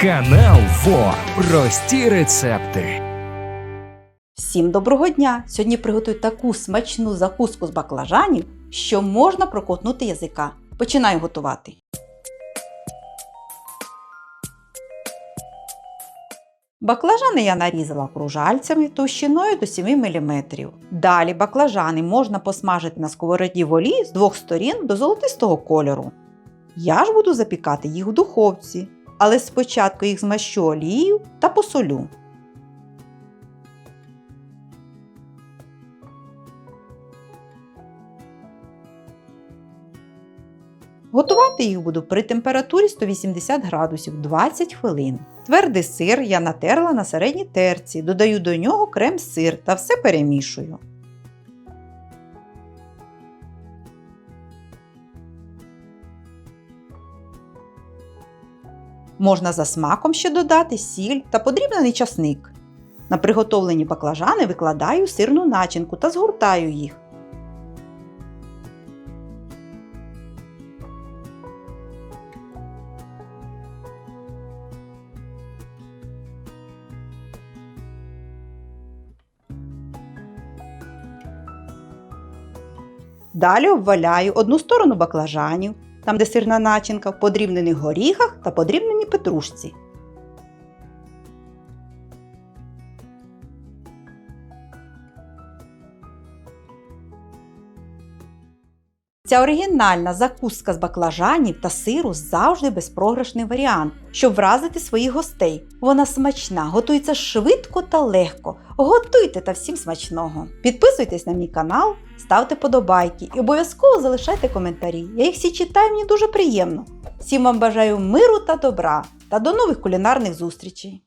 Канал ФО. Прості рецепти. Всім доброго дня! Сьогодні приготую таку смачну закуску з баклажанів, що можна проковтнути язика. Починаю готувати. Баклажани я нарізала кружальцями товщиною до 7 мм. Далі баклажани можна посмажити на сковороді в олії з двох сторін до золотистого кольору. Я ж буду запікати їх в духовці, але спочатку їх змащу олією та посолю. Готувати їх буду при температурі 180 градусів 20 хвилин. Твердий сир я натерла на середній терці, додаю до нього крем-сир та все перемішую. Можна за смаком ще додати сіль та подрібнений часник. На приготовлені баклажани викладаю сирну начинку та згортаю їх. Далі обваляю одну сторону баклажанів, там де сирна начинка, в подрібнених горіхах та подрібненій петрушці. Ця оригінальна закуска з баклажанів та сиру завжди безпрограшний варіант, щоб вразити своїх гостей. Вона смачна, готується швидко та легко. Готуйте та всім смачного! Підписуйтесь на мій канал, ставте подобайки і обов'язково залишайте коментарі. Я їх всі читаю, мені дуже приємно. Всім вам бажаю миру та добра та до нових кулінарних зустрічей!